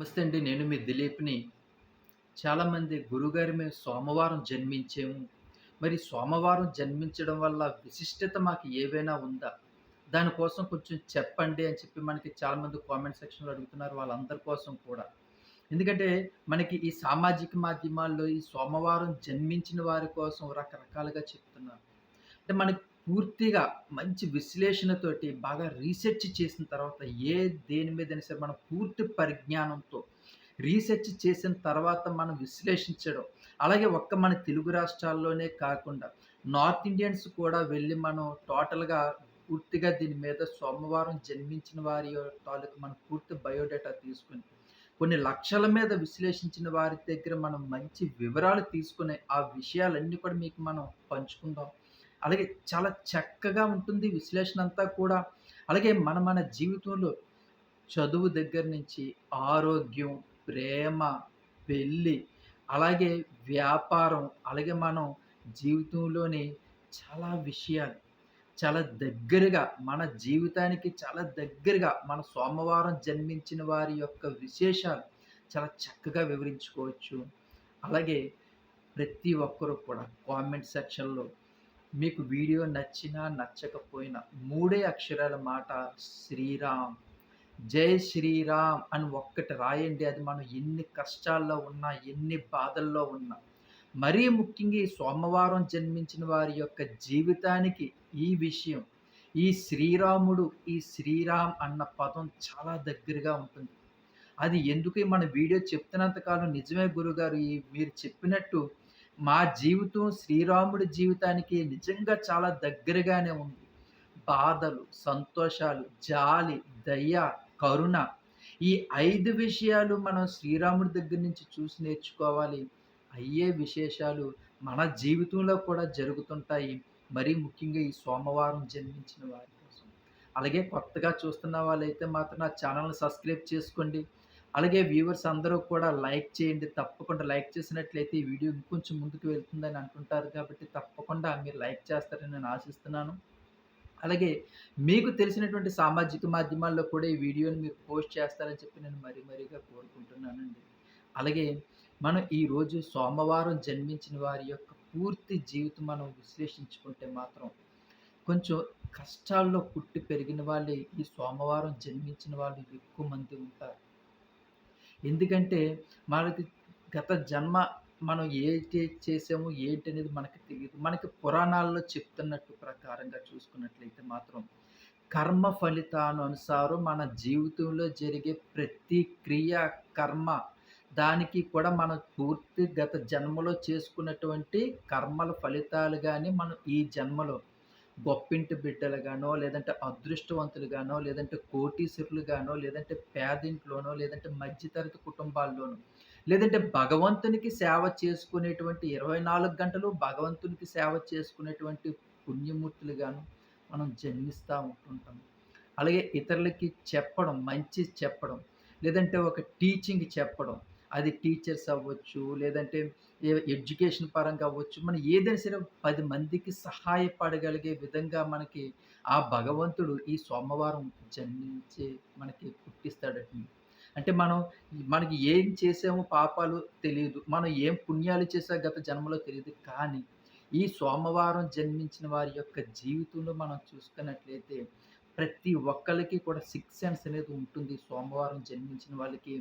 నమస్తే అండి. నేను మీ దిలీప్‌ని. చాలామంది గురుగారి మేము సోమవారం జన్మించాము. మరి సోమవారం జన్మించడం వల్ల విశిష్టత మాకు ఏవైనా ఉందా? దానికోసం కొంచెం చెప్పండి అని చెప్పి మనకి చాలామంది కామెంట్ సెక్షన్‌లో అడుగుతున్నారు. వాళ్ళందరి కోసం కూడా. ఎందుకంటే మనకి ఈ సామాజిక మాధ్యమాల్లో ఈ సోమవారం జన్మించిన వారి కోసం రకరకాలుగా చెప్తున్నారు. అంటే మనకి పూర్తిగా మంచి విశ్లేషణతోటి బాగా రీసెర్చ్ చేసిన తర్వాత ఏ దేని మీదైనా సరే మనం పూర్తి పరిజ్ఞానంతో రీసెర్చ్ చేసిన తర్వాత మనం విశ్లేషించడం. అలాగే ఒక్క మన తెలుగు రాష్ట్రాల్లోనే కాకుండా నార్త్ ఇండియన్స్ కూడా వెళ్ళి మనం టోటల్‌గా పూర్తిగా దీని మీద సోమవారం జన్మించిన వారి తాలూకు మనం పూర్తి బయోడేటా తీసుకొని, కొన్ని లక్షల మీద విశ్లేషించిన వారి దగ్గర మనం మంచి వివరాలు తీసుకునే ఆ విషయాలన్నీ కూడా మీకు మనం పంచుకుందాం. అలాగే చాలా చక్కగా ఉంటుంది విశ్లేషణ అంతా కూడా. అలాగే మన మన జీవితంలో చదువు దగ్గర నుంచి ఆరోగ్యం, ప్రేమ, పెళ్ళి, అలాగే వ్యాపారం, అలాగే మనం జీవితంలోని చాలా విషయాలు చాలా దగ్గరగా మన జీవితానికి చాలా దగ్గరగా మన సోమవారం జన్మించిన వారి యొక్క విశేషాలు చాలా చక్కగా వివరించుకోవచ్చు. అలాగే ప్రతి ఒక్కరు కూడా కామెంట్ సెక్షన్‌లో మీకు వీడియో నచ్చినా, నచ్చకపోయినా మూడే అక్షరాల మాట శ్రీరామ్. జై శ్రీరామ్ అని ఒక్కటి రాయండి. అది మనం ఎన్ని కష్టాల్లో ఉన్నా, ఎన్ని బాధల్లో ఉన్నా, మరీ ముఖ్యంగా ఈ సోమవారం జన్మించిన వారి యొక్క జీవితానికి ఈ విషయం, ఈ శ్రీరాముడు, ఈ శ్రీరామ్ అన్న పదం చాలా దగ్గరగా ఉంటుంది. అది ఎందుకు మన వీడియో చెప్తున్నంత కాలం నిజమే గురుగారు ఈ మీరు చెప్పినట్టు మా జీవితం శ్రీరాముడి జీవితానికి నిజంగా చాలా దగ్గరగానే ఉంది. బాధలు, సంతోషాలు, జాలి, దయ, కరుణ ఈ ఐదు విషయాలు మనం శ్రీరాముడి దగ్గర నుంచి చూసి నేర్చుకోవాలి. అయ్యే విశేషాలు మన జీవితంలో కూడా జరుగుతుంటాయి. మరీ ముఖ్యంగా ఈ సోమవారం జన్మించిన వారి కోసం. అలాగే కొత్తగా చూస్తున్న వాళ్ళైతే మాత్రం నా ఛానల్ని సబ్స్క్రైబ్ చేసుకోండి. అలాగే వ్యూవర్స్ అందరూ కూడా లైక్ చేయండి. తప్పకుండా లైక్ చేసినట్లయితే ఈ వీడియో ఇంకొంచెం ముందుకు వెళ్తుందని అనుకుంటారు కాబట్టి తప్పకుండా మీరు లైక్ చేస్తారని నేను ఆశిస్తున్నాను. అలాగే మీకు తెలిసినటువంటి సామాజిక మాధ్యమాల్లో కూడా ఈ వీడియోని మీరు పోస్ట్ చేస్తారని చెప్పి నేను మరీ మరీగా కోరుకుంటున్నానండి. అలాగే మనం ఈరోజు సోమవారం జన్మించిన వారి యొక్క పూర్తి జీవితం మనం విశ్లేషించుకుంటే మాత్రం కొంచెం కష్టాల్లో పుట్టి పెరిగిన వాళ్ళే ఈ సోమవారం జన్మించిన వాళ్ళు ఎక్కువ మంది ఉంటారు. ఎందుకంటే మనకి గత జన్మ మనం ఏటి చేసామో ఏంటనేది మనకి తెలియదు. మనకి పురాణాల్లో చెప్తున్నట్టు ప్రకారంగా చూసుకున్నట్లయితే మాత్రం కర్మ ఫలితానుసారం మన జీవితంలో జరిగే ప్రతి క్రియ, కర్మ దానికి కూడా మనం పూర్తి గత జన్మలో చేసుకున్నటువంటి కర్మల ఫలితాలు కానీ మనం ఈ జన్మలో గొప్పింటి బిడ్డలుగానో, లేదంటే అదృష్టవంతులుగానో, లేదంటే కోటీశ్వరులుగానో, లేదంటే పేదింట్లోనో, లేదంటే మధ్యతరగతి కుటుంబాల్లోనో, లేదంటే భగవంతునికి సేవ చేసుకునేటువంటి 24 గంటలు భగవంతునికి సేవ చేసుకునేటువంటి పుణ్యమూర్తులుగాను మనం జన్మిస్తూ ఉంటుంటాం. అలాగే ఇతరులకి చెప్పడం, మంచి చెప్పడం, లేదంటే ఒక టీచింగ్ చెప్పడం. అది టీచర్స్ అవ్వచ్చు, లేదంటే ఎడ్యుకేషన్ పరంగా అవ్వచ్చు. మనం ఏదైనా సరే పది మందికి సహాయపడగలిగే విధంగా మనకి ఆ భగవంతుడు ఈ సోమవారం జన్మించే మనకి పుట్టిస్తాడని అంటే మనం మనకి ఏం చేసామో పాపాలు తెలియదు మనం ఏం పుణ్యాలు చేసా గత జన్మలో తెలియదు కానీ ఈ సోమవారం జన్మించిన వారి యొక్క జీవితంలో మనం చూసుకున్నట్లయితే ప్రతి ఒక్కరికి కూడా సిక్స్ సెన్స్ అనేది ఉంటుంది. సోమవారం జన్మించిన వాళ్ళకి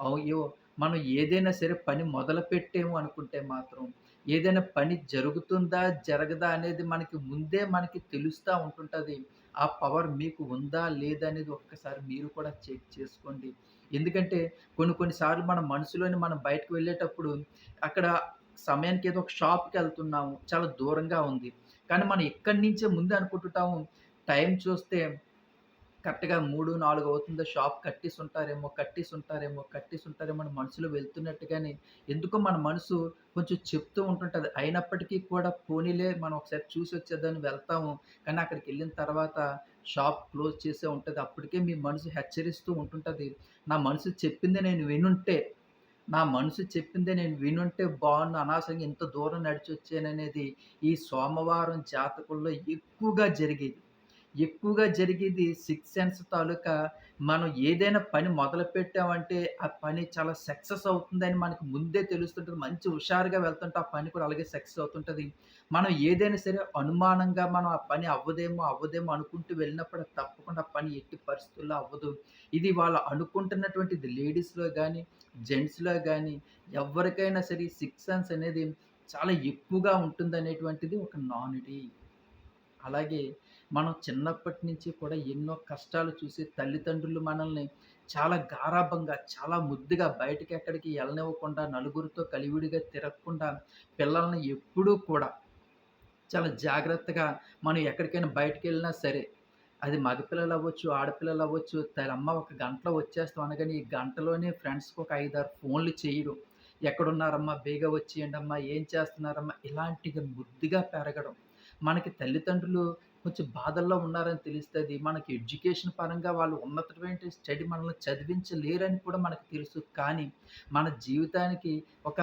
అయ్యో! మనం ఏదైనా సరే పని మొదలుపెట్టాము అనుకుంటే మాత్రం ఏదైనా పని జరుగుతుందా? జరగదా? అనేది మనకి ముందే మనకి తెలుస్తూ ఉంటుంటుంది ఆ పవర్ మీకు ఉందా? లేదా? అనేది ఒక్కసారి మీరు కూడా చెక్ చేసుకోండి. ఎందుకంటే కొన్ని కొన్ని సార్లు మన మనసులోని మనం బయటకు వెళ్ళేటప్పుడు అక్కడ సమయానికి ఏదో ఒక షాప్కి వెళ్తున్నాము చాలా దూరంగా ఉంది. కానీ మనం ఎక్కడి నుంచే ముందే అనుకుంటుంటాము. టైం చూస్తే కరెక్ట్‌గా 3, 4 అవుతుందో షాప్ కట్టేసుంటారేమో, కట్టేసి ఉంటారేమో అని మనసులో వెళ్తున్నట్టుగానే ఎందుకో మన మనసు కొంచెం చెప్తూ ఉంటుంటుంది అయినప్పటికీ కూడా పోనీలే మనం ఒకసారి చూసి చూసొచ్చేద్దామని వెళ్తాము. కానీ అక్కడికి వెళ్ళిన తర్వాత షాప్ క్లోజ్ చేసే ఉంటుంది అప్పటికే మీ మనసు హెచ్చరిస్తూ ఉంటుంటుంది నా మనసు చెప్పింది నేను వినుంటే, నా మనసు చెప్పిందే నేను వినుంటే బాగున్న అనవసరంగా ఇంత దూరం నడిచి వచ్చాననేది ఈ సోమవారం జాతకుల్లో ఎక్కువగా జరిగేది. ఎక్కువగా జరిగేది సిక్స్ సెన్స్ తాలూకా మనం ఏదైనా పని మొదలు పెట్టామంటే ఆ పని చాలా సక్సెస్ అవుతుందని మనకు ముందే తెలుస్తుంటుంది మంచి హుషారుగా వెళ్తుంటే ఆ పని కూడా అలాగే సక్సెస్ అవుతుంటుంది మనం ఏదైనా సరే అనుమానంగా మనం ఆ పని అవ్వదేమో, అవ్వదేమో అనుకుంటూ వెళ్ళినప్పుడు తప్పకుండా పని ఎట్టి పరిస్థితుల్లో అవ్వదు. ఇది వాళ్ళు అనుకుంటున్నటువంటిది లేడీస్‌లో కానీ జెంట్స్‌లో కానీ ఎవరికైనా సరే సిక్స్ సెన్స్ అనేది చాలా ఎక్కువగా ఉంటుంది అనేటువంటిది ఒక నానుడి. అలాగే మనం చిన్నప్పటి నుంచి కూడా ఎన్నో కష్టాలు చూసి తల్లిదండ్రులు మనల్ని చాలా గారాభంగా చాలా ముద్దుగా బయటకి ఎక్కడికి వెళ్ళనివ్వకుండా నలుగురితో కలివిడిగా తిరగకుండా పిల్లల్ని ఎప్పుడూ కూడా చాలా జాగ్రత్తగా మనం ఎక్కడికైనా బయటికెళ్ళినా సరే, అది మగపిల్లలవ్వచ్చు, ఆడపిల్లలు అవ్వచ్చు "అమ్మ ఒక గంటలో వచ్చేస్తాం" అనగానే ఈ గంటలోనే ఫ్రెండ్స్‌కి ఒక 5, 6 ఫోన్‌లు చేయడం. "ఎక్కడున్నారమ్మా? బేగా వచ్చేయండమ్మా, ఏం చేస్తున్నారమ్మా?" ఇలాంటిగా ముద్దుగా పెరగడం. మనకి తల్లిదండ్రులు కొంచెం బాధల్లో ఉన్నారని తెలుస్తుంది మనకి ఎడ్యుకేషన్ పరంగా వాళ్ళు ఉన్నతమైన స్టడీ మనల్ని చదివించలేరని కూడా మనకు తెలుసు. కానీ మన జీవితానికి ఒక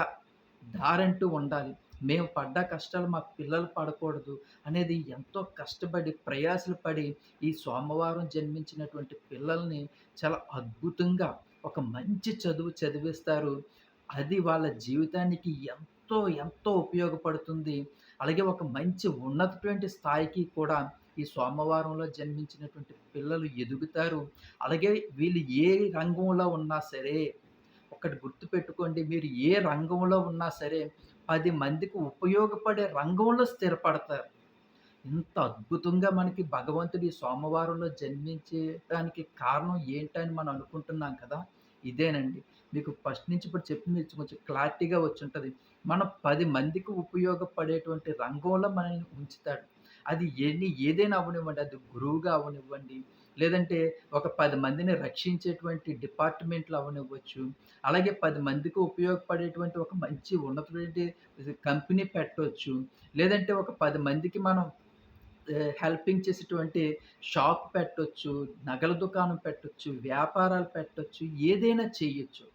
దారంటూ ఉండాలి. మేము పడ్డ కష్టాలు మా పిల్లలు పడకూడదు అనేది ఎంతో కష్టపడి, ప్రయాసలు పడి ఈ సోమవారం జన్మించినటువంటి పిల్లల్ని చాలా అద్భుతంగా ఒక మంచి చదువు చదివిస్తారు. అది వాళ్ళ జీవితానికి ఎంతో, ఎంతో ఉపయోగపడుతుంది. అలాగే ఒక మంచి ఉన్నతటువంటి స్థాయికి కూడా ఈ సోమవారంలో జన్మించినటువంటి పిల్లలు ఎదుగుతారు. అలాగే వీళ్ళు ఏ రంగంలో ఉన్నా సరే, ఒకటి గుర్తుపెట్టుకోండి మీరు ఏ రంగంలో ఉన్నా సరే పది మందికి ఉపయోగపడే రంగంలో స్థిరపడతారు. ఇంత అద్భుతంగా మనకి భగవంతుడు ఈ సోమవారంలో జన్మించడానికి కారణం ఏంటని మనం అనుకుంటున్నాం కదా! ఇదేనండి. మీకు ఫస్ట్ నుంచి ఇప్పుడు చెప్పింది కొంచెం క్లారిటీగా వచ్చి ఉంటుంది మనం పది మందికి ఉపయోగపడేటువంటి రంగంలో మనల్ని ఉంచుతాడు. అది ఎన్ని ఏదైనా అవ్వనివ్వండి. అది గురువుగా అవనివ్వండి లేదంటే ఒక పది మందిని రక్షించేటువంటి డిపార్ట్మెంట్లు అవనివ్వచ్చు అలాగే పది మందికి ఉపయోగపడేటువంటి ఒక మంచి ఉన్నటువంటి కంపెనీ పెట్టవచ్చు లేదంటే ఒక పది మందికి మనం హెల్పింగ్ చేసేటువంటి షాప్ పెట్టొచ్చు, నగల దుకాణం పెట్టొచ్చు, వ్యాపారాలు పెట్టొచ్చు, ఏదైనా చేయొచ్చు.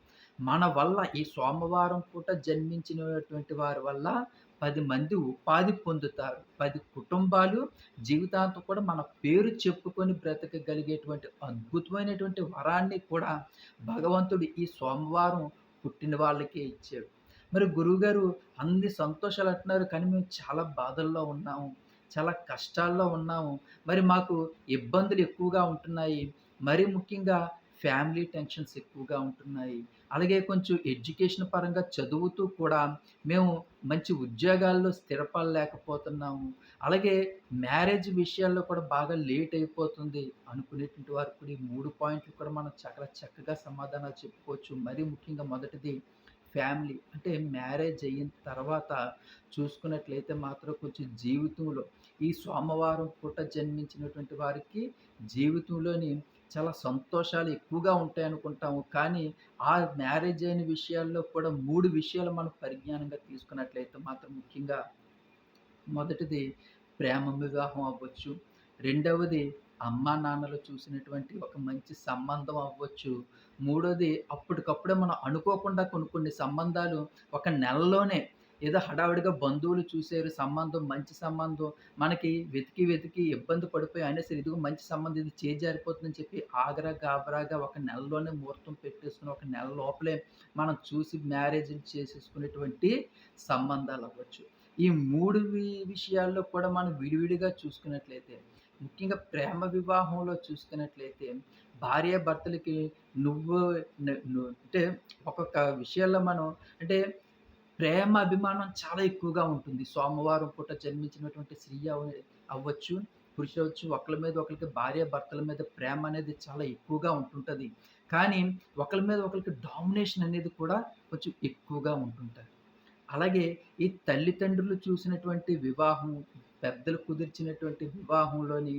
మన వల్ల ఈ సోమవారం పూట జన్మించినటువంటి వారి వల్ల పది మంది ఉపాధి పొందుతారు. పది కుటుంబాలు జీవితాంతం కూడా మన పేరు చెప్పుకొని బ్రతకగలిగేటువంటి అద్భుతమైనటువంటి వరాన్ని కూడా భగవంతుడు ఈ సోమవారం పుట్టిన వాళ్ళకే ఇచ్చాడు. మరి గురువుగారు అన్ని సంతోషాలు అంటున్నారు. కానీ మేము చాలా బాధల్లో ఉన్నాము. చాలా కష్టాల్లో ఉన్నాము. మరి మాకు ఇబ్బందులు ఎక్కువగా ఉంటున్నాయి. మరి ముఖ్యంగా ఫ్యామిలీ టెన్షన్స్ ఎక్కువగా ఉంటున్నాయి. అలాగే కొంచెం ఎడ్యుకేషన్ పరంగా చదువుతూ కూడా మేము మంచి ఉద్యోగాల్లో స్థిరపడలేకపోతున్నాము. అలాగే మ్యారేజ్ విషయాల్లో కూడా బాగా లేట్ అయిపోతుంది. అనుకునేటువంటి వారు కూడా ఈ మూడు పాయింట్లు కూడా మనం చాలా చక్కగా సమాధానాలు చెప్పుకోవచ్చు. మరీ ముఖ్యంగా మొదటిది ఫ్యామిలీ. అంటే మ్యారేజ్ అయిన తర్వాత చూసుకున్నట్లయితే మాత్రం కొంచెం జీవితంలో ఈ సోమవారం పూట జన్మించినటువంటి వారికి జీవితంలోని చాలా సంతోషాలు ఎక్కువగా ఉంటాయనుకుంటాము. కానీ ఆ మ్యారేజ్ అయిన విషయాల్లో కూడా మూడు విషయాలు మనం పరిజ్ఞానంగా తీసుకున్నట్లయితే మాత్రం ముఖ్యంగా మొదటిది ప్రేమ వివాహం అవ్వచ్చు. రెండవది అమ్మానాన్నలు చూసినటువంటి ఒక మంచి సంబంధం అవ్వచ్చు. మూడోది అప్పటికప్పుడే మనం అనుకోకుండా కొన్ని కొన్ని సంబంధాలు ఒక నెలలోనే ఏదో హడావిడిగా బంధువులు చూసారు సంబంధం, మంచి సంబంధం. మనకి వెతికి, వెతికి ఇబ్బంది పడిపోయి అయినా సరే ఇదిగో మంచి సంబంధం ఇది చేజారిపోతుందని చెప్పి ఆగ్రా గాబరాగా ఒక నెలలోనే ముహూర్తం పెట్టేసుకుని ఒక నెల లోపలే మనం చూసి మ్యారేజ్ చేసేసుకునేటువంటి సంబంధాలు అవ్వచ్చు ఈ మూడు విషయాల్లో కూడా మనం విడివిడిగా చూసుకున్నట్లయితే, ముఖ్యంగా ప్రేమ వివాహంలో చూసుకున్నట్లయితే భార్యాభర్తలకి నువ్వు అంటే ఒక్కొక్క విషయాల్లో మనం అంటే ప్రేమ, అభిమానం చాలా ఎక్కువగా ఉంటుంది. సోమవారం పూట జన్మించినటువంటి స్త్రీ అవ అవ్వచ్చు, పురుషుడవ్వచ్చు ఒకళ్ళ మీద భార్య భర్తల మీద ప్రేమ అనేది చాలా ఎక్కువగా ఉంటుంటుంది కానీ ఒకళ్ళ మీద ఒకరికి డామినేషన్ అనేది కూడా కొంచెం ఎక్కువగా ఉంటుంటుంది అలాగే ఈ తల్లిదండ్రులు చూసినటువంటి వివాహం, పెద్దలు కుదిర్చినటువంటి వివాహంలోని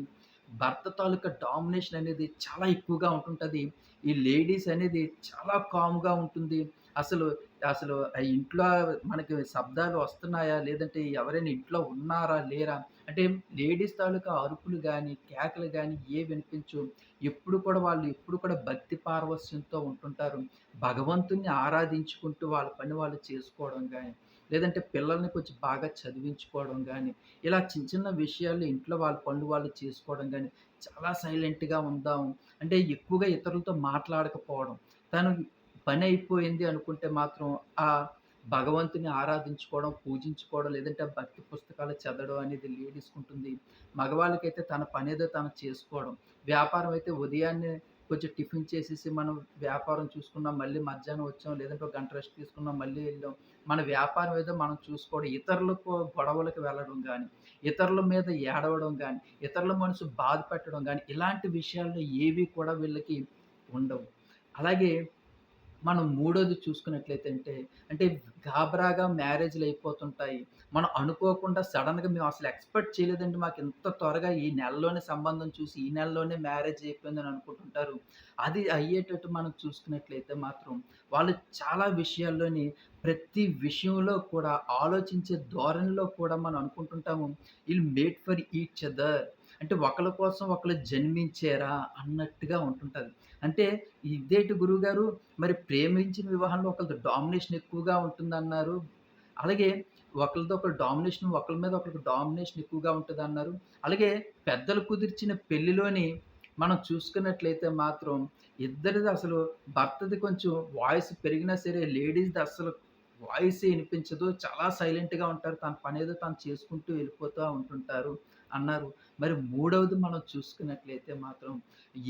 భర్త తాలూకా డామినేషన్ అనేది చాలా ఎక్కువగా ఉంటుంటుంది ఈ లేడీస్ అనేది చాలా కామ్‌గా ఉంటుంది. అసలు, అసలు ఆ ఇంట్లో మనకి శబ్దాలు వస్తున్నాయా? లేదంటే ఎవరైనా ఇంట్లో ఉన్నారా? లేరా? అంటే లేడీస్ తాలూకా అరుపులు కానీ కేకలు కానీ ఏ వినిపించవు. ఎప్పుడు కూడా వాళ్ళు ఎప్పుడు కూడా భక్తి పారవస్యంతో ఉంటుంటారు. భగవంతుణ్ణి ఆరాధించుకుంటూ వాళ్ళ పని వాళ్ళు చేసుకోవడం కానీ లేదంటే పిల్లల్ని కొంచెం బాగా చదివించుకోవడం కానీ ఇలా చిన్న చిన్న విషయాలు ఇంట్లో వాళ్ళ పనులు వాళ్ళు చేసుకోవడం కానీ చాలా సైలెంట్‌గా ఉందాం. అంటే ఎక్కువగా ఇతరులతో మాట్లాడకపోవడం. తను పని అయిపోయింది అనుకుంటే మాత్రం ఆ భగవంతుని ఆరాధించుకోవడం, పూజించుకోవడం లేదంటే భక్తి పుస్తకాలు చదవడం అనేది లేడీస్‌కుంటుంది. మగవాళ్ళకైతే తన పనేదో తను చేసుకోవడం. వ్యాపారం అయితే ఉదయాన్నే కొంచెం టిఫిన్ చేసేసి మనం వ్యాపారం చూసుకున్నాం. మళ్ళీ మధ్యాహ్నం వచ్చాం. లేదంటే ఒక గంట రెస్ట్ తీసుకున్నాం. మళ్ళీ వెళ్ళాం మన వ్యాపారం ఏదో మనం చూసుకోవడం. ఇతరులకు గొడవలకి వెళ్ళడం కానీ ఇతరుల మీద ఏడవడం కానీ ఇతరుల మనసు బాధపెట్టడం కానీ ఇలాంటి విషయాల్లో ఏవి కూడా వీళ్ళకి ఉండవు. అలాగే మనం మూడోది చూసుకున్నట్లయితే అంటే, అంటే గాబరాగా మ్యారేజ్‌లయిపోతుంటాయి. మనం అనుకోకుండా సడన్గా మేము అసలు ఎక్స్‌పెక్ట్ చేయలేదండి. ఇంత త్వరగా ఈ నెలలోనే సంబంధం చూసి, ఈ నెలలోనే మ్యారేజ్ అయిపోయిందని అనుకుంటుంటారు. అది అయ్యేటట్టు మనం చూసుకున్నట్లయితే మాత్రం, వాళ్ళు చాలా విషయాల్లోని ప్రతి విషయంలో కూడా ఆలోచించే ధోరణిలో కూడా మనం అనుకుంటుంటాము. వీళ్ళు మేడ్ ఫర్ ఈచ్ అదర్. అంటే ఒకళ్ళ కోసం ఒకళ్ళు జన్మించారా అన్నట్టుగా ఉంటుంటుంది అంటే ఇదేంటి గురువుగారు మరి ప్రేమించిన వివాహంలో ఒకరితో డామినేషన్ ఎక్కువగా ఉంటుందన్నారు. అలాగే ఒకరితో ఒకరు డామినేషన్ ఒకళ్ళ మీద ఒకరికి డామినేషన్ ఎక్కువగా ఉంటుంది అన్నారు అలాగే పెద్దలు కుదిర్చిన పెళ్ళిలోని మనం చూసుకున్నట్లయితే మాత్రం ఇద్దరిది అసలు భర్తది కొంచెం వాయిస్ పెరిగినా సరే లేడీస్‌ది అసలు వాయిస్ వినిపించదు చాలా సైలెంట్‌గా ఉంటారు. తన పనేదో తను చేసుకుంటూ వెళ్ళిపోతూ ఉంటుంటారు అన్నారు. మరి మూడవది మనం చూసుకున్నట్లయితే మాత్రం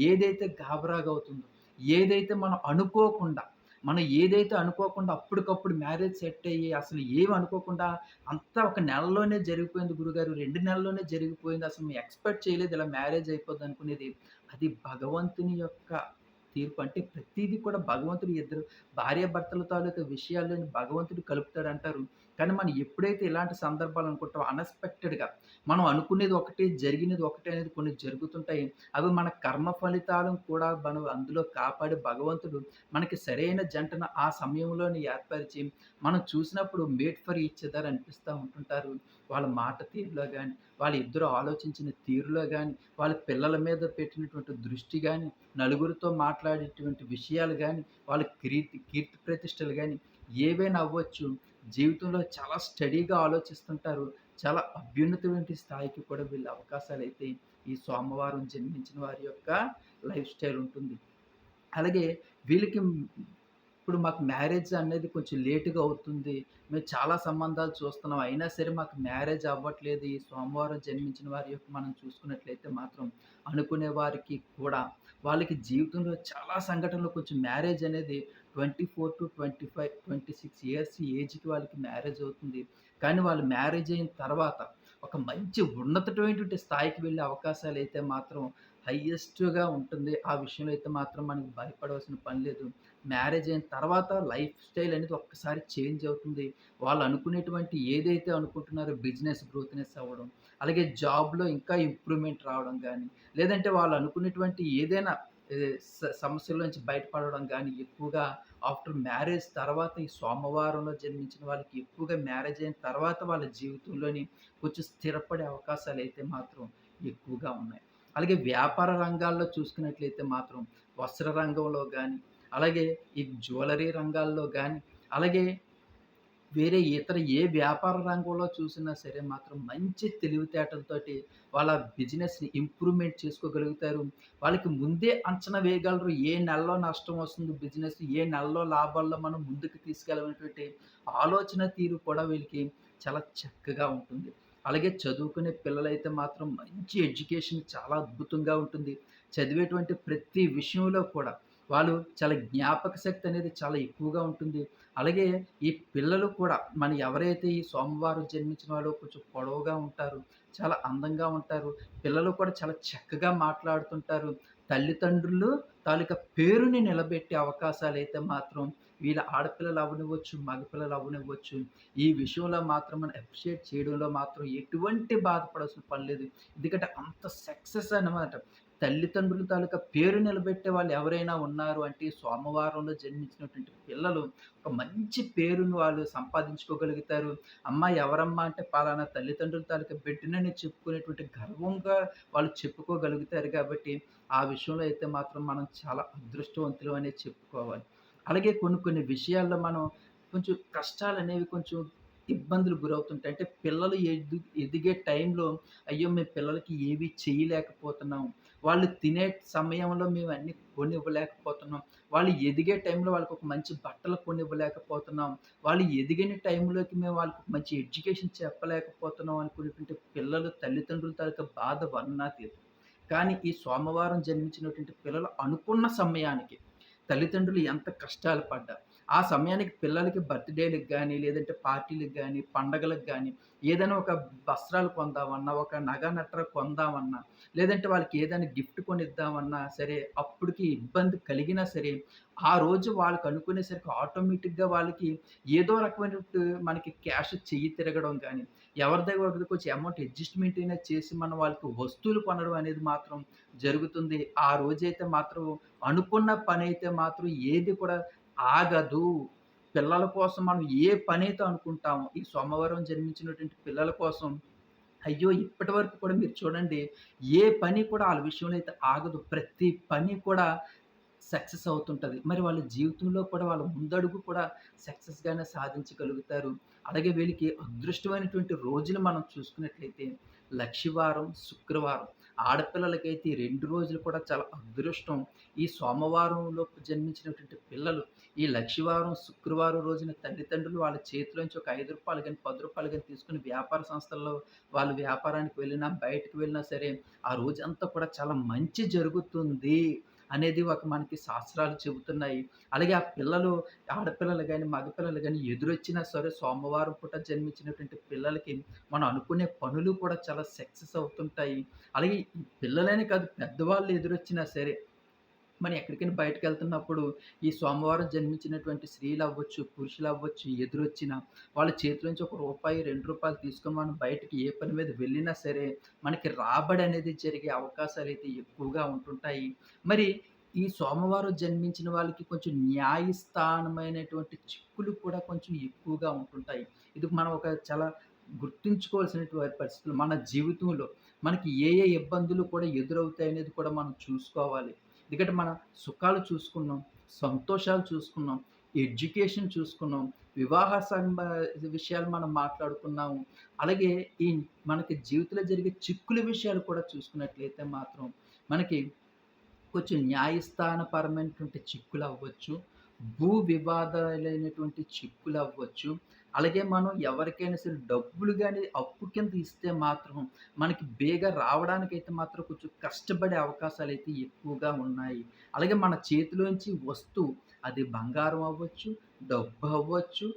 ఏదైతే గాబరాగా అవుతుందో, ఏదైతే మనం అనుకోకుండా, మనం ఏదైతే అనుకోకుండా అప్పటికప్పుడు మ్యారేజ్ సెట్ అయ్యి అసలు ఏమి అనుకోకుండా అంతా ఒక నెలలోనే జరిగిపోయింది గురుగారు. రెండు నెలల్లోనే జరిగిపోయింది. అసలు మేము ఎక్స్‌పెక్ట్ చేయలేదు ఇలా మ్యారేజ్ అయిపోద్దనుకునేది. అది భగవంతుని యొక్క తీర్పు. అంటే ప్రతిదీ కూడా భగవంతుడు ఇద్దరు భార్యాభర్తల తాలూకా విషయాల్లోని భగవంతుడు కలుపుతాడంటారు. కానీ మనం ఎప్పుడైతే ఇలాంటి సందర్భాలు అనుకుంటామో అన్‌ఎక్స్‌పెక్టెడ్‌గా మనం అనుకునేది ఒకటి, జరిగినది ఒకటి అనేది కొన్ని జరుగుతుంటాయి. అవి మన కర్మ ఫలితాలను కూడా మనం అందులో కాపాడి భగవంతుడు మనకి సరైన జంటను ఆ సమయంలోనే ఏర్పరిచి, మనం చూసినప్పుడు మేట్ ఫర్ ఇచ్చేదారు అనిపిస్తూ ఉంటుంటారు. వాళ్ళ మాట తీరులో కానీ వాళ్ళ ఇద్దరు ఆలోచించిన తీరులో కానీ వాళ్ళ పిల్లల మీద పెట్టినటువంటి దృష్టి కానీ నలుగురితో మాట్లాడేటువంటి విషయాలు కానీ వాళ్ళ కీర్తి కీర్తి ప్రతిష్టలు కానీ ఏవైనా అవ్వచ్చు. జీవితంలో చాలా స్టడీగా ఆలోచిస్తుంటారు. చాలా అభ్యున్నతమైన స్థాయికి కూడా వీళ్ళ అవకాశాలు అయితే ఈ సోమవారం జన్మించిన వారి యొక్క లైఫ్ స్టైల్ ఉంటుంది. అలాగే వీళ్ళకి ఇప్పుడు మాకు మ్యారేజ్ అనేది కొంచెం లేటుగా అవుతుంది. మేము చాలా సంబంధాలు చూస్తున్నాం. అయినా సరే మాకు మ్యారేజ్ అవ్వట్లేదు. ఈ సోమవారం జన్మించిన వారి యొక్క మనం చూసుకున్నట్లయితే మాత్రం అనుకునే వారికి కూడా వాళ్ళకి జీవితంలో చాలా సంఘటనలు కొంచెం మ్యారేజ్ అనేది 24-25, 26 ఇయర్స్ ఏజ్‌కి వాళ్ళకి మ్యారేజ్ అవుతుంది. కానీ వాళ్ళు మ్యారేజ్ అయిన తర్వాత ఒక మంచి ఉన్నతమైనటువంటి స్థాయికి వెళ్ళే అవకాశాలు అయితే మాత్రం హయ్యెస్ట్గా ఉంటుంది. ఆ విషయంలో అయితే మాత్రం మనకి భయపడవలసిన పని లేదు. మ్యారేజ్ అయిన తర్వాత లైఫ్ స్టైల్ అనేది ఒక్కసారి చేంజ్ అవుతుంది. వాళ్ళు అనుకునేటువంటి ఏదైతే అనుకుంటున్నారో బిజినెస్ గ్రోత్‌నెస్ అవ్వడం, అలాగే జాబ్‌లో ఇంకా ఇంప్రూవ్‌మెంట్ రావడం కానీ లేదంటే వాళ్ళు అనుకునేటువంటి ఏదైనా సమస్యల నుంచి బయటపడడం కానీ ఎక్కువగా ఆఫ్టర్ మ్యారేజ్ తర్వాత ఈ సోమవారంలో జన్మించిన వాళ్ళకి ఎక్కువగా మ్యారేజ్ అయిన తర్వాత వాళ్ళ జీవితంలోని కొంచెం స్థిరపడే అవకాశాలు అయితే మాత్రం ఎక్కువగా ఉన్నాయి. అలాగే వ్యాపార రంగాల్లో చూసుకున్నట్లయితే మాత్రం వస్త్ర రంగంలో కానీ అలాగే ఈ జ్యువెలరీ రంగాల్లో కానీ అలాగే వేరే ఇతర ఏ వ్యాపార రంగంలో చూసినా సరే మాత్రం మంచి తెలివితేటలతోటి వాళ్ళ బిజినెస్‌ని ఇంప్రూవ్‌మెంట్ చేసుకోగలుగుతారు. వాళ్ళకి ముందే అంచనా వేయగలరు. ఏ నెలలో నష్టం వస్తుంది బిజినెస్, ఏ నెలలో లాభాల్లో మనం ముందుకు తీసుకెళ్ళినటువంటి ఆలోచన తీరు కూడా వీళ్ళకి చాలా చక్కగా ఉంటుంది. అలాగే చదువుకునే పిల్లలైతే మాత్రం మంచి ఎడ్యుకేషన్ చాలా అద్భుతంగా ఉంటుంది. చదివేటువంటి ప్రతి విషయంలో కూడా వాళ్ళు చాలా జ్ఞాపక శక్తి అనేది చాలా ఎక్కువగా ఉంటుంది. అలాగే ఈ పిల్లలు కూడా మన ఎవరైతే ఈ సోమవారం జన్మించిన వాళ్ళు కొంచెం పొడవుగా ఉంటారు. చాలా అందంగా ఉంటారు. పిల్లలు కూడా చాలా చక్కగా మాట్లాడుతుంటారు. తల్లిదండ్రులు తాలూకా పేరుని నిలబెట్టే అవకాశాలు అయితే మాత్రం వీళ్ళ ఆడపిల్లలు అవ్వనివ్వచ్చు, మగపిల్లలు అవ్వనివ్వచ్చు. ఈ విషయంలో మాత్రం మనం అప్రిషియేట్ చేయడంలో మాత్రం ఎటువంటి బాధపడాల్సిన పని లేదు. ఎందుకంటే అంత సక్సెస్ అనమాట. తల్లిదండ్రుల తాలూకా పేరు నిలబెట్టే వాళ్ళు ఎవరైనా ఉన్నారు అంటే సోమవారంలో జన్మించినటువంటి పిల్లలు ఒక మంచి పేరును వాళ్ళు సంపాదించుకోగలుగుతారు. అమ్మ ఎవరమ్మా అంటే పలానా తల్లిదండ్రుల తాలూకా బిడ్డనని చెప్పుకునేటువంటి గర్వంగా వాళ్ళు చెప్పుకోగలుగుతారు కాబట్టి, ఆ విషయంలో అయితే మాత్రం మనం చాలా అదృష్టవంతులు అనే చెప్పుకోవాలి. అలాగే కొన్ని కొన్ని విషయాల్లో మనం కొంచెం కష్టాలు అనేవి కొంచెం ఇబ్బందులు గురవుతుంటాయి. అంటే పిల్లలు ఎదు ఎదిగే టైంలో అయ్యో! మేము పిల్లలకి ఏవి చేయలేకపోతున్నాం. వాళ్ళు తినే సమయంలో మేము అన్నీ కొనివ్వలేకపోతున్నాం. వాళ్ళు ఎదిగే టైంలో వాళ్ళకి ఒక మంచి బట్టలు కొనివ్వలేకపోతున్నాం. వాళ్ళు ఎదిగిన టైంలోకి మేము వాళ్ళకి ఒక మంచి ఎడ్యుకేషన్ చెప్పలేకపోతున్నాం అనుకునేటువంటి పిల్లలు తల్లిదండ్రుల తాలూకా బాధ వర్ణనాతీతం. కానీ ఈ సోమవారం జన్మించినటువంటి పిల్లలు అనుకున్న సమయానికి తల్లిదండ్రులు ఎంత కష్టాలు పడ్డారు ఆ సమయానికి పిల్లలకి బర్త్డేలకు కానీ లేదంటే పార్టీలకి కానీ పండగలకు కానీ ఏదైనా ఒక వస్త్రాలు కొందామన్నా, ఒక నగ నట్ర కొందామన్నా, లేదంటే వాళ్ళకి ఏదైనా గిఫ్ట్ కొనిద్దామన్నా సరే, అప్పటికి ఇబ్బంది కలిగినా సరే, ఆ రోజు వాళ్ళకి అనుకునేసరికి ఆటోమేటిక్‌గా వాళ్ళకి ఏదో రకమైన మనకి క్యాష్ చెయ్యి తిరగడం కానీ ఎవరి దగ్గర వచ్చి కొంచెం అమౌంట్ అడ్జస్ట్‌మెంట్ అయినా చేసి మనం వాళ్ళకి వస్తువులు కొనడం అనేది మాత్రం జరుగుతుంది. ఆ రోజైతే మాత్రం అనుకున్న పని అయితే మాత్రం ఏది కూడా ఆగదు. పిల్లల కోసం మనం ఏ పనైతే అనుకుంటామో, ఈ సోమవారం జన్మించినటువంటి పిల్లల కోసం అయ్యో! ఇప్పటి వరకు కూడా మీరు చూడండి, ఏ పని కూడా వాళ్ళ విషయంలో అయితే ఆగదు. ప్రతి పని కూడా సక్సెస్ అవుతుంటుంది మరి వాళ్ళ జీవితంలో కూడా వాళ్ళ ముందడుగు కూడా సక్సెస్‌గానే సాధించగలుగుతారు. అలాగే వీళ్ళకి అదృష్టమైనటువంటి రోజులు మనం చూసుకున్నట్లయితే లక్షివారం శుక్రవారం. ఆడపిల్లలకైతే రెండు రోజులు కూడా చాలా అదృష్టం. ఈ సోమవారంలోపు జన్మించినటువంటి పిల్లలు ఈ లక్షివారం శుక్రవారం రోజున తల్లిదండ్రులు వాళ్ళ చేతిలోంచి ఒక ఐదు రూపాయలు కానీ పది రూపాయలు కానీ తీసుకుని వ్యాపార సంస్థల్లో వాళ్ళు వ్యాపారానికి వెళ్ళినా, బయటకు వెళ్ళినా సరే, ఆ రోజంతా కూడా చాలా మంచి జరుగుతుంది అనేది ఒక మనకి శాస్త్రాలు చెబుతున్నాయి. అలాగే ఆ పిల్లలు ఆడపిల్లలు కానీ మగపిల్లలు కానీ ఎదురొచ్చినా సరే సోమవారం పూట జన్మించినటువంటి పిల్లలకి మనం అనుకునే పనులు కూడా చాలా సక్సెస్ అవుతుంటాయి. అలాగే పిల్లలనే కాదు పెద్దవాళ్ళు ఎదురొచ్చినా సరే మనం ఎక్కడికైనా బయటకెళ్తున్నప్పుడు ఈ సోమవారం జన్మించినటువంటి స్త్రీలు అవ్వచ్చు పురుషులు అవ్వచ్చు ఎదురొచ్చిన వాళ్ళ చేతిలోంచి ఒక రూపాయి, రెండు రూపాయలు తీసుకొని మనం బయటికి ఏ పని మీద వెళ్ళినా సరే, మనకి రాబడి అనేది జరిగే అవకాశాలు అయితే ఎక్కువగా ఉంటుంటాయి. మరి ఈ సోమవారం జన్మించిన వాళ్ళకి కొంచెం న్యాయస్థానమైనటువంటి చిక్కులు కూడా కొంచెం ఎక్కువగా ఉంటుంటాయి. ఇది మనం ఒక చాలా గుర్తుంచుకోవాల్సినటువంటి పరిస్థితులు. మన జీవితంలో మనకి ఏ ఏ ఇబ్బందులు కూడా ఎదురవుతాయనేది కూడా మనం చూసుకోవాలి. ఎందుకంటే మన సుఖాలు చూసుకున్నాం, సంతోషాలు చూసుకున్నాం, ఎడ్యుకేషన్ చూసుకున్నాం, వివాహ సంబ విషయాలు మనం మాట్లాడుకున్నాము. అలాగే ఈ మనకి జీవితంలో జరిగే చిక్కుల విషయాలు కూడా చూసుకున్నట్లయితే మాత్రం మనకి కొంచెం న్యాయస్థానపరమైనటువంటి చిక్కులు అవ్వచ్చు భూ వివాదాలైనటువంటి చిక్కులవ్వచ్చు. అలాగే మనం ఎవరికైనా సరే డబ్బులు కానీ అప్పు కింద ఇస్తే మాత్రం మనకి బేగా రావడానికైతే మాత్రం కొంచెం కష్టపడే అవకాశాలు అయితే ఎక్కువగా ఉన్నాయి. అలాగే మన చేతిలోంచి వస్తువు అది బంగారం అవ్వచ్చు, డబ్బు అవ్వచ్చు,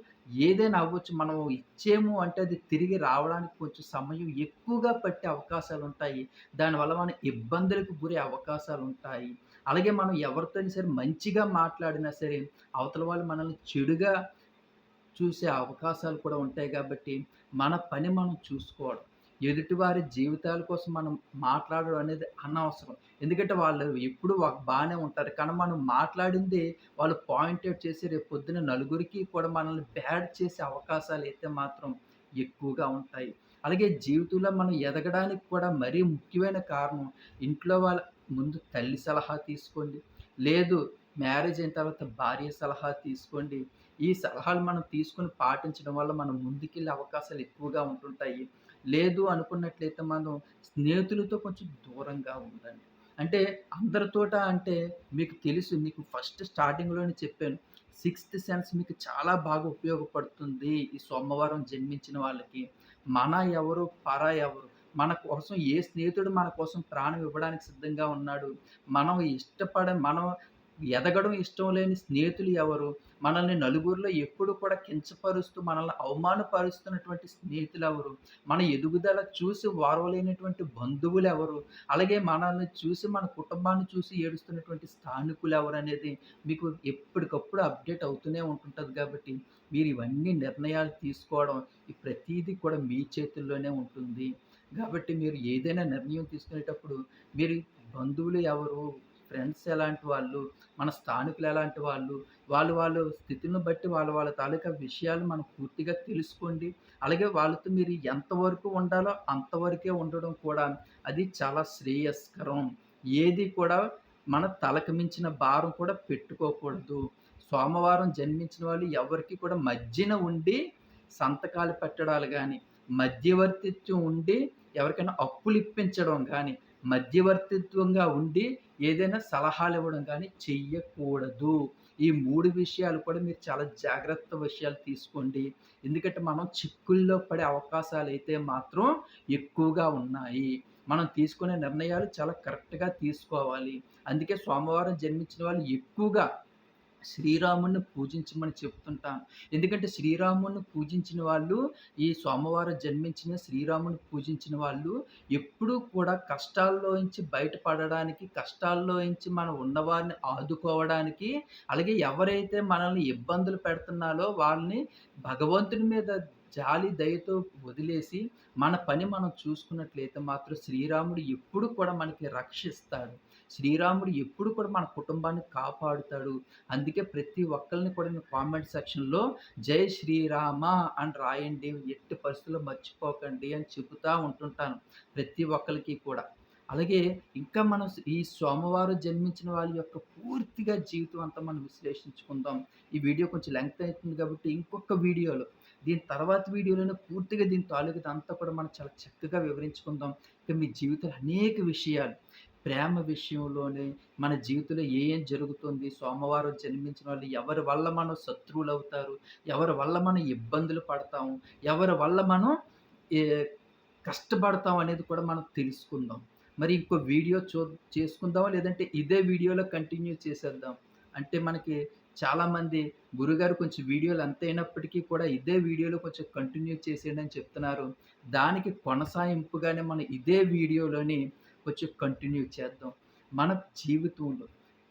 ఏదైనా అవ్వచ్చు. మనం ఇచ్చేము అంటే అది తిరిగి రావడానికి కొంచెం సమయం ఎక్కువగా పట్టే అవకాశాలుంటాయి. దానివల్ల మనం ఇబ్బందులకు గురే అవకాశాలు ఉంటాయి అలాగే మనం ఎవరితో సరే మంచిగా మాట్లాడినా సరే, అవతల వాళ్ళు మనల్ని చెడుగా చూసే అవకాశాలు కూడా ఉంటాయి కాబట్టి మన పని మనం చూసుకోవడం. ఎదుటివారి జీవితాల కోసం మనం మాట్లాడడం అనేది అనవసరం. ఎందుకంటే వాళ్ళు ఎప్పుడు బాగానే ఉంటారు. కానీ మనం మాట్లాడింది వాళ్ళు పాయింట్ చేసి రేపు పొద్దున నలుగురికి కూడా మనల్ని బ్యాడ్ చేసే అవకాశాలు అయితే మాత్రం ఎక్కువగా ఉంటాయి. అలాగే జీవితంలో మనం ఎదగడానికి కూడా మరీ ముఖ్యమైన కారణం ఇంట్లో వాళ్ళ ముందు తల్లి సలహా తీసుకోండి. లేదు మ్యారేజ్ అయిన తర్వాత భార్య సలహా తీసుకోండి. ఈ సలహాలు మనం తీసుకొని పాటించడం వల్ల మనం ముందుకెళ్ళే అవకాశాలు ఎక్కువగా ఉంటుంటాయి. లేదు అనుకున్నట్లయితే మనం స్నేహితులతో కొంచెం దూరంగా ఉండండి. అంటే అందరితోట అంటే మీకు తెలుసు మీకు ఫస్ట్ స్టార్టింగ్‌లోనే చెప్పాను. సిక్స్త్ సెన్స్ మీకు చాలా బాగా ఉపయోగపడుతుంది. ఈ సోమవారం జన్మించిన వాళ్ళకి. మన ఎవరు, పర ఎవరు. మన కోసం ఏ స్నేహితుడు మన కోసం ప్రాణం ఇవ్వడానికి సిద్ధంగా ఉన్నాడు. మనం ఇష్టపడ మనం ఎదగడం ఇష్టం లేని స్నేహితులు ఎవరు? మనల్ని నలుగురిలో ఎప్పుడు కూడా కించపరుస్తూ, మనల్ని అవమానపరుస్తున్నటువంటి స్నేహితులు ఎవరు మన ఎదుగుదల చూసి ఓర్వలేనటువంటి బంధువులెవరు? అలాగే మనల్ని చూసి, మన కుటుంబాన్ని చూసి ఏడుస్తున్నటువంటి స్థానికులు ఎవరు అనేది మీకు ఎప్పటికప్పుడు అప్‌డేట్ అవుతూనే ఉంటుంటుంది కాబట్టి, మీరు ఇవన్నీ నిర్ణయాలు తీసుకోవడం, ఈ ప్రతీదీ కూడా మీ చేతుల్లోనే ఉంటుంది. కాబట్టి మీరు ఏదైనా నిర్ణయం తీసుకునేటప్పుడు, మీరు బంధువులు ఎవరు? ఫ్రెండ్స్ ఎలాంటి వాళ్ళు? మన స్థానికులు ఎలాంటి వాళ్ళు? వాళ్ళు వాళ్ళు స్థితిని బట్టి వాళ్ళ వాళ్ళ తాలూకా విషయాలు మనం పూర్తిగా తెలుసుకోండి. అలాగే వాళ్ళతో మీరు ఎంతవరకు ఉండాలో అంతవరకే ఉండడం కూడా అది చాలా శ్రేయస్కరం. ఏది కూడా మన తలకు మించిన భారం కూడా పెట్టుకోకూడదు. సోమవారం జన్మించిన వాళ్ళు ఎవరికీ కూడా మధ్యన ఉండి సంతకాలు పెట్టడాలు కానీ మధ్యవర్తిత్వం ఉండి ఎవరికైనా అప్పులు ఇప్పించడం కానీ మధ్యవర్తిత్వంగా ఉండి ఏదైనా సలహాలు ఇవ్వడం కానీ చెయ్యకూడదు. ఈ మూడు విషయాలు కూడా మీరు చాలా జాగ్రత్త విషయాలు తీసుకోండి. ఎందుకంటే మనం చిక్కుల్లో పడే అవకాశాలు అయితే మాత్రం ఎక్కువగా ఉన్నాయి. మనం తీసుకునే నిర్ణయాలు చాలా కరెక్ట్‌గా తీసుకోవాలి. అందుకే సోమవారం జన్మించిన వాళ్ళు ఎక్కువగా శ్రీరాముని పూజించమని చెప్తుంటాను. ఎందుకంటే శ్రీరాముని పూజించిన వాళ్ళు, ఈ సోమవారం జన్మించిన శ్రీరాముని పూజించిన వాళ్ళు ఎప్పుడూ కూడా కష్టాల్లోంచి బయటపడడానికి, కష్టాల్లోంచి మనం ఉన్నవారిని ఆదుకోవడానికి, అలాగే ఎవరైతే మనల్ని ఇబ్బందులు పెడుతున్నారో వాళ్ళని భగవంతుని మీద జాలి, దయతో వదిలేసి మన పని మనం చూసుకున్నట్లయితే మాత్రం శ్రీరాముడు ఎప్పుడు కూడా మనకి రక్షిస్తాడు. శ్రీరాముడు ఎప్పుడు కూడా మన కుటుంబాన్ని కాపాడుతాడు. అందుకే ప్రతి ఒక్కరిని కూడా నేను కామెంట్ సెక్షన్‌లో జై శ్రీరామ అని రాయండి. ఎట్టి పరిస్థితుల్లో మర్చిపోకండి అని చెబుతూ ఉంటుంటాను. ప్రతి ఒక్కరికి కూడా. అలాగే ఇంకా మనం ఈ సోమవారం జన్మించిన వాళ్ళ యొక్క పూర్తిగా జీవితం అంతా మనం విశ్లేషించుకుందాం. ఈ వీడియో కొంచెం లెంగ్త్ అవుతుంది కాబట్టి ఇంకొక వీడియోలో దీని తర్వాత వీడియోలోనే పూర్తిగా దీని తాలూకు అంతా కూడా మనం చాలా చక్కగా వివరించుకుందాం. ఇక మీ జీవితంలో అనేక విషయాలు ప్రేమ విషయంలోనే మన జీవితంలో ఏ ఏం జరుగుతుంది? సోమవారం జన్మించిన వాళ్ళు ఎవరి వల్ల మనం శత్రువులు అవుతారు ఎవరి వల్ల మనం ఇబ్బందులు పడతాము? ఎవరి వల్ల మనం కష్టపడతాం అనేది కూడా మనం తెలుసుకుందాం. మరి ఇంకో వీడియో చూ చేసుకుందామా? లేదంటే ఇదే వీడియోలో కంటిన్యూ చేసేద్దాం. అంటే మనకి చాలామంది గురుగారు కొంచెం వీడియోలు ఎంతైనప్పటికీ కూడా ఇదే వీడియోలో కొంచెం కంటిన్యూ చేసేయండి అని చెప్తున్నారు. దానికి కొనసాగింపుగానే మనం ఇదే వీడియోలోని కొంచెం కంటిన్యూ చేద్దాం. మన జీవితంలో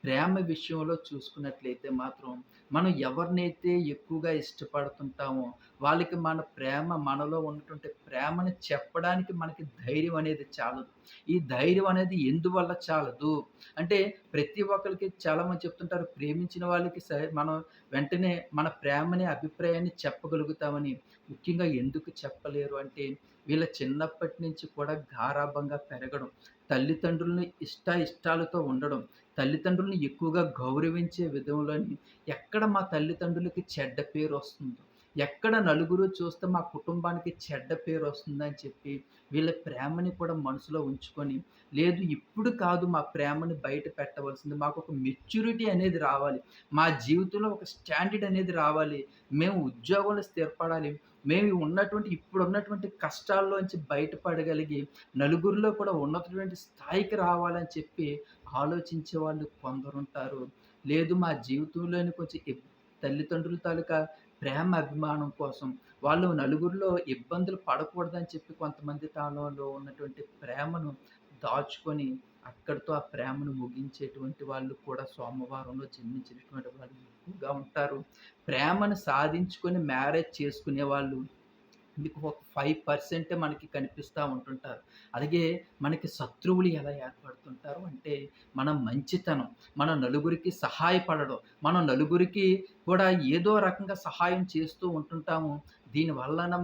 ప్రేమ విషయంలో చూసుకున్నట్లయితే మాత్రం మనం ఎవరినైతే ఎక్కువగా ఇష్టపడుతుంటామో వాళ్ళకి మన ప్రేమ మనలో ఉన్నటువంటి ప్రేమని చెప్పడానికి మనకి ధైర్యం అనేది చాలదు. ఈ ధైర్యం అనేది ఎందువల్ల చాలదు? అంటే ప్రతి ఒక్కళ్ళకి చాలామంది చెప్తుంటారు ప్రేమించిన వాళ్ళకి సరే మనం వెంటనే మన ప్రేమని, అభిప్రాయాన్ని చెప్పగలుగుతామని. ముఖ్యంగా ఎందుకు చెప్పలేరు అంటే వీళ్ళ చిన్నప్పటి నుంచి కూడా గారాభంగా పెరగడం, తల్లిదండ్రులని ఇష్ట ఇష్టాలతో ఉండడం, తల్లిదండ్రులను ఎక్కువగా గౌరవించే విధంలోని ఎక్కడ మా తల్లిదండ్రులకి చెడ్డ పేరు వస్తుందో ఎక్కడ నలుగురు చూస్తే మా కుటుంబానికి చెడ్డ పేరు వస్తుందని చెప్పి వీళ్ళ ప్రేమని కూడా మనసులో ఉంచుకొని, లేదు ఇప్పుడు కాదు మా ప్రేమని బయట పెట్టవలసింది. మాకు ఒక మెచ్యూరిటీ అనేది రావాలి. మా జీవితంలో ఒక స్టాండర్డ్ అనేది రావాలి. మేము ఉద్యోగంలో స్థిరపడాలి. మేము ఉన్నటువంటి ఇప్పుడు ఉన్నటువంటి కష్టాల్లోంచి బయటపడగలిగి, నలుగురిలో కూడా ఉన్నటువంటి స్థాయికి రావాలని చెప్పి ఆలోచించే వాళ్ళు కొందరుంటారు. లేదు మా జీవితంలోని కొంచెం తల్లిదండ్రుల తాలూకా ప్రేమ, అభిమానం కోసం వాళ్ళు నలుగురిలో ఇబ్బందులు పడకూడదని చెప్పి కొంతమంది తనలో ఉన్నటువంటి ప్రేమను దాచుకొని అక్కడితో ఆ ప్రేమను ముగించేటువంటి వాళ్ళు కూడా సోమవారంలో జన్మించినటువంటి వాళ్ళు ఎక్కువగా ఉంటారు. ప్రేమను సాధించుకొని మ్యారేజ్ చేసుకునే వాళ్ళు మీకు ఒక ఫైవ్ పర్సెంటే మనకి కనిపిస్తూ ఉంటుంటారు. అలాగే మనకి శత్రువులు ఎలా ఏర్పడుతుంటారు అంటే, మన మంచితనం, మనం నలుగురికి సహాయపడడం, మనం నలుగురికి కూడా ఏదో రకంగా సహాయం చేస్తూ ఉంటుంటాము. దీని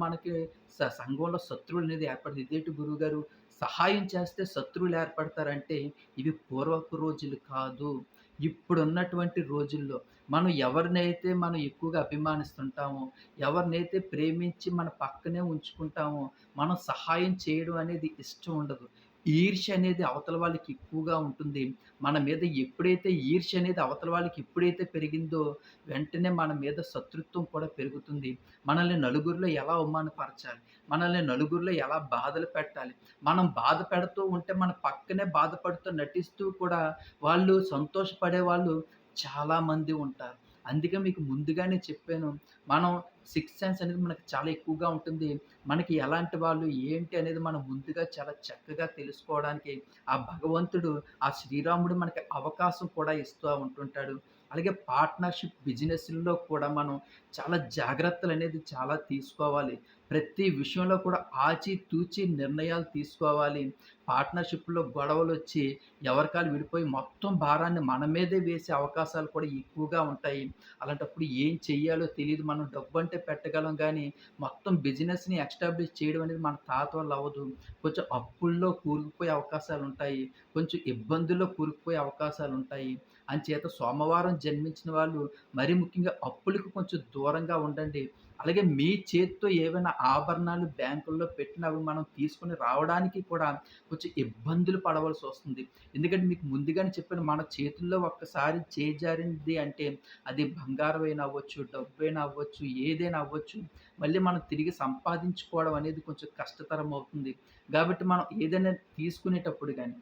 మనకి సంఘంలో శత్రువులు అనేది ఏర్పడుతుంది. ఇదేంటి గురువుగారు సహాయం చేస్తే శత్రువులు ఏర్పడతారంటే, ఇవి పూర్వపు రోజులు కాదు. ఇప్పుడున్నటువంటి రోజుల్లో మనం ఎవరినైతే మనం ఎక్కువగా అభిమానిస్తుంటామో, ఎవరినైతే ప్రేమించి మన పక్కనే ఉంచుకుంటామో, మనం సహాయం చేయడం అనేది ఇష్టం ఉండదు. ఈర్ష అనేది అవతల వాళ్ళకి ఎక్కువగా ఉంటుంది. మన మీద ఎప్పుడైతే ఈర్ష అనేది అవతల వాళ్ళకి ఎప్పుడైతే పెరిగిందో, వెంటనే మన మీద శత్రుత్వం కూడా పెరుగుతుంది. మనల్ని నలుగురిలో ఎలా అవమానపరచాలి? మనల్ని నలుగురిలో ఎలా బాధలు పెట్టాలి? మనం బాధ పెడుతూ ఉంటే మన పక్కనే బాధపడుతూ నటిస్తూ కూడా వాళ్ళు సంతోషపడే వాళ్ళు చాలామంది ఉంటారు. అందుకే మీకు ముందుగానే చెప్పాను. మనం సిక్స్ సెన్స్ అనేది మనకు చాలా ఎక్కువగా ఉంటుంది. మనకి ఎలాంటి వాళ్ళు, ఏంటి అనేది మనం ముందుగా చాలా చక్కగా తెలుసుకోవడానికి ఆ భగవంతుడు, ఆ శ్రీరాముడు మనకి అవకాశం కూడా ఇస్తూ ఉంటుంటాడు. అలాగే పార్ట్నర్‌షిప్ బిజినెస్లో కూడా మనం చాలా జాగ్రత్తలు అనేది చాలా తీసుకోవాలి. ప్రతి విషయంలో కూడా ఆచితూచి నిర్ణయాలు తీసుకోవాలి. పార్ట్నర్‌షిప్‌లో గొడవలు వచ్చి ఎవరికాలు విడిపోయి మొత్తం భారాన్ని మన మీదే వేసే అవకాశాలు కూడా ఎక్కువగా ఉంటాయి. అలాంటప్పుడు ఏం చెయ్యాలో తెలియదు మనం డబ్బంటే పెట్టగలం కానీ మొత్తం బిజినెస్‌ని ఎస్టాబ్లిష్ చేయడం అనేది మన తాత వల్ల అవ్వదు. కొంచెం అప్పుల్లో కూరుకుపోయే అవకాశాలుంటాయి. కొంచెం ఇబ్బందుల్లో కూరుకుపోయే అవకాశాలుంటాయి. అంచేత సోమవారం జన్మించిన వాళ్ళు మరీ ముఖ్యంగా అప్పులకు కొంచెం దూరంగా ఉండండి. అలాగే మీ చేతితో ఏవైనా ఆభరణాలు బ్యాంకుల్లో పెట్టినవి అవి మనం తీసుకొని రావడానికి కూడా కొంచెం ఇబ్బందులు పడవలసి వస్తుంది ఎందుకంటే మీకు ముందుగానే చెప్పిన మన చేతుల్లో ఒక్కసారి చేజారింది అంటే అది బంగారమైనా అవ్వచ్చు, డబ్బైనా అవ్వచ్చు, ఏదైనా అవ్వచ్చు. మళ్ళీ మనం తిరిగి సంపాదించుకోవడం అనేది కొంచెం కష్టతరం అవుతుంది. కాబట్టి మనం ఏదైనా తీసుకునేటప్పుడు కానీ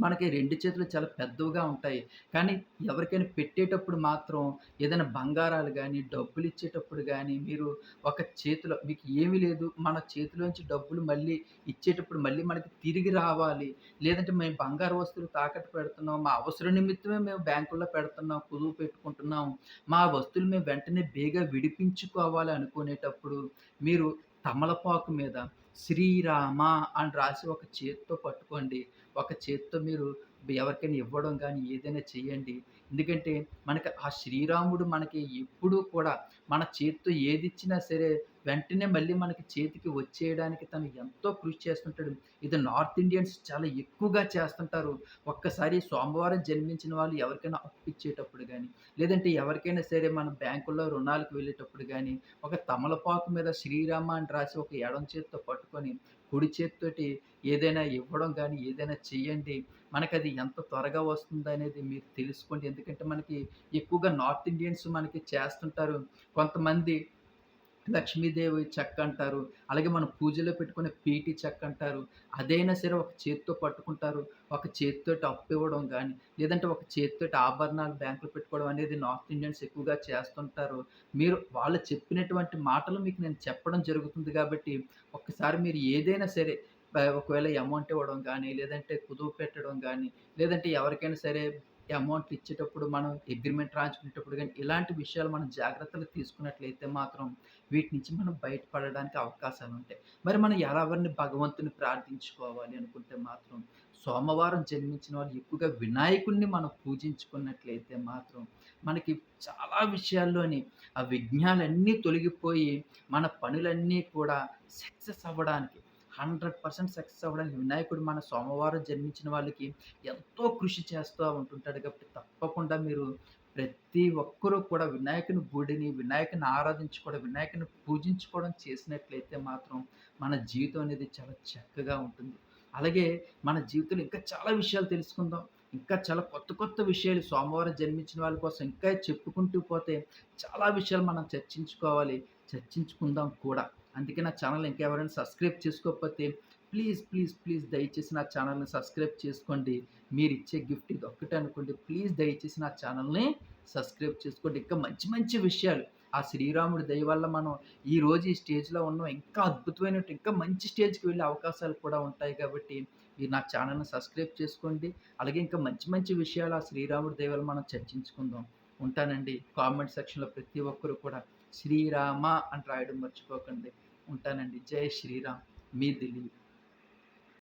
మనకి రెండు చేతులు చాలా పెద్దవిగా ఉంటాయి. కానీ ఎవరికైనా పెట్టేటప్పుడు మాత్రం ఏదైనా బంగారాలు కానీ డబ్బులు ఇచ్చేటప్పుడు కానీ మీరు ఒక చేతిలో మీకు ఏమీ లేదు. మన చేతిలోంచి డబ్బులు మళ్ళీ ఇచ్చేటప్పుడు మళ్ళీ మనకి తిరిగి రావాలి. లేదంటే మేము బంగారు వస్తువులు తాకట్టు పెడుతున్నాం. మా అవసరం నిమిత్తమే మేము బ్యాంకుల్లో పెడుతున్నాం. కుదువు పెట్టుకుంటున్నాం. మా వస్తువులు మేము వెంటనే బేగా విడిపించుకోవాలి అనుకునేటప్పుడు మీరు తమలపాకు మీద శ్రీరామ అని రాసి ఒక చేతితో పట్టుకోండి. ఒక చేత్తో మీరు ఎవరికైనా ఇవ్వడం కానీ ఏదైనా చేయండి. ఎందుకంటే మనకి ఆ శ్రీరాముడు మనకి ఎప్పుడూ కూడా మన చేత్తో ఏదిచ్చినా సరే వెంటనే మళ్ళీ మనకి చేతికి వచ్చేయడానికి తను ఎంతో కృషి చేస్తుంటాడు. ఇది నార్త్ ఇండియన్స్ చాలా ఎక్కువగా చేస్తుంటారు. ఒక్కసారి సోమవారం జన్మించిన వాళ్ళు ఎవరికైనా అప్పిచ్చేటప్పుడు కానీ లేదంటే ఎవరికైనా సరే మన బ్యాంకుల్లో రుణాలకు వెళ్ళేటప్పుడు కానీ ఒక తమలపాకు మీద శ్రీరామ అని రాసి ఒక ఎడమ చేత్తో పట్టుకొని, కుడి చేత్తోటి ఏదైనా ఇవ్వడం కానీ ఏదైనా చేయండి మనకు అది ఎంత త్వరగా వస్తుందనేది మీరు తెలుసుకోండి. ఎందుకంటే మనకి ఎక్కువగా నార్త్ ఇండియన్స్ మనకి చేస్తుంటారు. కొంతమంది లక్ష్మీదేవి చెక్కంటారు. అలాగే మనం పూజలో పెట్టుకునే పీటీ చెక్కంటారు. అదైనా సరే ఒక చేత్తో పట్టుకుంటారు. ఒక చేతితో అప్పు ఇవ్వడం కానీ లేదంటే ఒక చేతితో ఆభరణాలు బ్యాంకులు పెట్టుకోవడం అనేది నార్త్ ఇండియన్స్ ఎక్కువగా చేస్తుంటారు. మీరు వాళ్ళు చెప్పినటువంటి మాటలు మీకు నేను చెప్పడం జరుగుతుంది కాబట్టి ఒక్కసారి మీరు ఏదైనా సరే ఒకవేళ అమౌంట్ ఇవ్వడం కానీ లేదంటే కుదువ పెట్టడం కానీ లేదంటే ఎవరికైనా సరే అమౌంట్ ఇచ్చేటప్పుడు మనం అగ్రిమెంట్ రాయించుకునేటప్పుడు కానీ ఇలాంటి విషయాలు మనం జాగ్రత్తలు తీసుకున్నట్లయితే మాత్రం వీటి నుంచి మనం బయటపడడానికి అవకాశాలు ఉంటాయి. మరి మనం ఎవరిని భగవంతుని ప్రార్థించుకోవాలి అనుకుంటే మాత్రం, సోమవారం జన్మించిన వాళ్ళు ఎక్కువగా వినాయకుడిని మనం పూజించుకున్నట్లయితే మాత్రం, మనకి చాలా విషయాల్లోని ఆ విఘ్నాలన్నీ తొలగిపోయి, మన పనులన్నీ కూడా సక్సెస్ అవ్వడానికి 100% సక్సెస్ అవ్వడానికి వినాయకుడు మన సోమవారం జన్మించిన వాళ్ళకి ఎంతో కృషి చేస్తూ ఉంటుంటాడు కాబట్టి తప్పకుండా మీరు ప్రతి ఒక్కరూ కూడా వినాయకుని గుడిని, వినాయకుని ఆరాధించుకోవడం, వినాయకుని పూజించుకోవడం చేసినట్లయితే మాత్రం మన జీవితం అనేది చాలా చక్కగా ఉంటుంది. అలాగే మన జీవితంలో ఇంకా చాలా విషయాలు తెలుసుకుందాం. ఇంకా చాలా కొత్త కొత్త విషయాలు సోమవారం జన్మించిన వాళ్ళ కోసం ఇంకా చెప్పుకుంటూ పోతే చాలా విషయాలు మనం చర్చించుకోవాలి. చర్చించుకుందాం కూడా. అందుకే నా ఛానల్ ఇంకా ఎవరైనా సబ్స్క్రైబ్ చేసుకోకపోతే ప్లీజ్, ప్లీజ్, ప్లీజ్ దయచేసి నా ఛానల్‌ని సబ్స్క్రైబ్ చేసుకోండి. మీరు ఇచ్చే గిఫ్ట్ ఇది ఒక్కటే అనుకోండి. ప్లీజ్ దయచేసి నా ఛానల్‌ని సబ్స్క్రైబ్ చేసుకోండి. ఇంకా మంచి మంచి విషయాలు ఆ శ్రీరాముడి దయ వల్ల మనం ఈరోజు ఈ స్టేజ్‌లో ఉన్నాం. ఇంకా అద్భుతమైనట్టు ఇంకా మంచి స్టేజ్‌కి వెళ్ళే అవకాశాలు కూడా ఉంటాయి కాబట్టి మీరు నా ఛానల్‌ని సబ్స్క్రైబ్ చేసుకోండి. అలాగే ఇంకా మంచి మంచి విషయాలు ఆ శ్రీరాముడి దయ వల్ల మనం చర్చించుకుందాం. ఉంటానండి. కామెంట్ సెక్షన్‌లో ప్రతి ఒక్కరు కూడా శ్రీరామ అని రాయడం మర్చిపోకండి. ఉంటానండి. జై శ్రీరామ్. మీ దిలీప్.